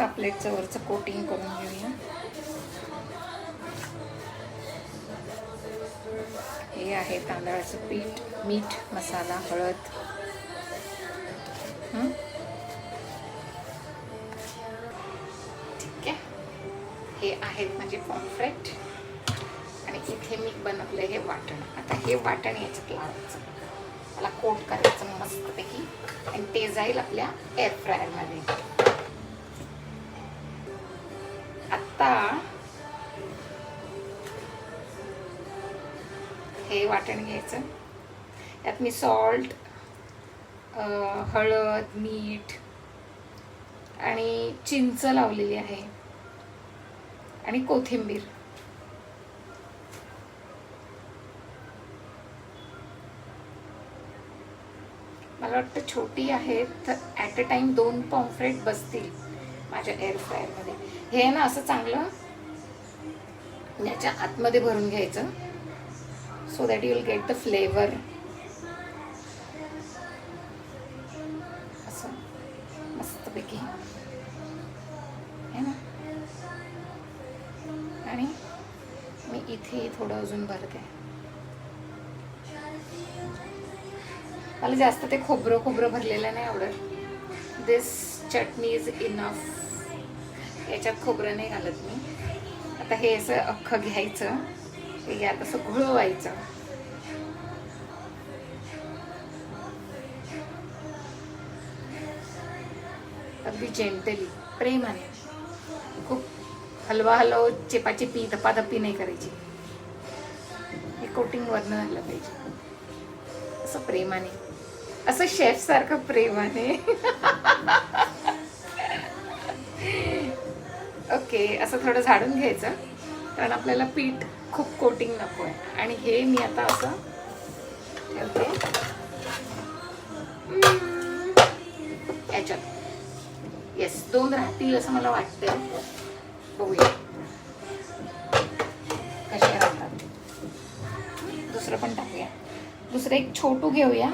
पापलेटचं वरचं कोटिंग करून घेऊया. हे आहे तांदळाचं पीठ मीठ मसाला हळद. ठीक आहे. हे आहेत माझे पॉम्फ्रेट आणि इथे मी बनवलं हे वाटण. आता हे वाटण याच्यात लावायचं. मला कोट करायचं मस्तपैकी. आणि ते जाईल आपल्या एअर फ्रायरमध्ये आता हे वाटण घ्यायचं. त्यात मी सॉल्ट हळद मीठ आणि चिंच लावलेली आहे आणि कोथिंबीर. मला वाटतं छोटी आहे तर ॲट अ टाईम दोन पॉम्फ्रेट बसतील. माझ्या एअर फ्रायरमध्ये हे आहे ना असं चांगलं याच्या आतमध्ये भरून घ्यायचं. So that you will get the flavour असं मस्तपैकी. है ना. आणि मी इथे थोडं अजून भरते. मला जास्त ते खोबरं खोबरं भरलेलं नाही आवडत. दिस चटणी इज इनफ याच्यात खोबरं नाही घालत मी. आता हे असं अख्खं घ्यायचं. हे यात असं घुळवायचं. अगदी जेंटली प्रेमाने. खूप हलवा हलव चेपाचेपी धपाधपी नाही करायची. हे कोटिंग वरनं झालं पाहिजे. असं प्रेमाने. असं शेफ सारखं प्रेमाने. ओके असं थोडं झाडून घ्यायचं. कारण आपल्याला पीठ खूप कोटिंग नको आहे. आणि हे मी आता असं ठेवते. याच्यात. येस दोन राहतील असं मला वाटतं बघूया. कसे राहतात. दुसरं पण टाकूया. दुसरं एक छोटू घेऊया.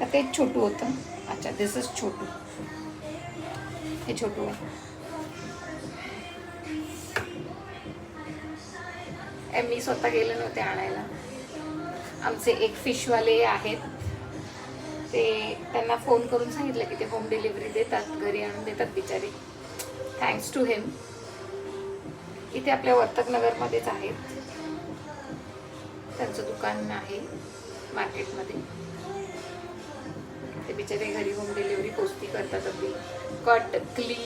तर ते एक छोटू होतं? अच्छा दिस इज छोटू. हे छोटू आहे. मी स्वतः गेले नव्हते आणायला. आमचे एक फिशवाले आहेत. ते त्यांना फोन करून सांगितलं की ते होम डिलिव्हरी देतात घरी आणून देतात बिचारे. थँक्स टू हिम इथे आपल्या वर्तकनगरमध्येच आहेत. त्यांचं दुकान आहे मार्केटमध्ये. ते बिचारे घरी होम डिलिव्हरी पोस्ती करतात अगदी. Cut clean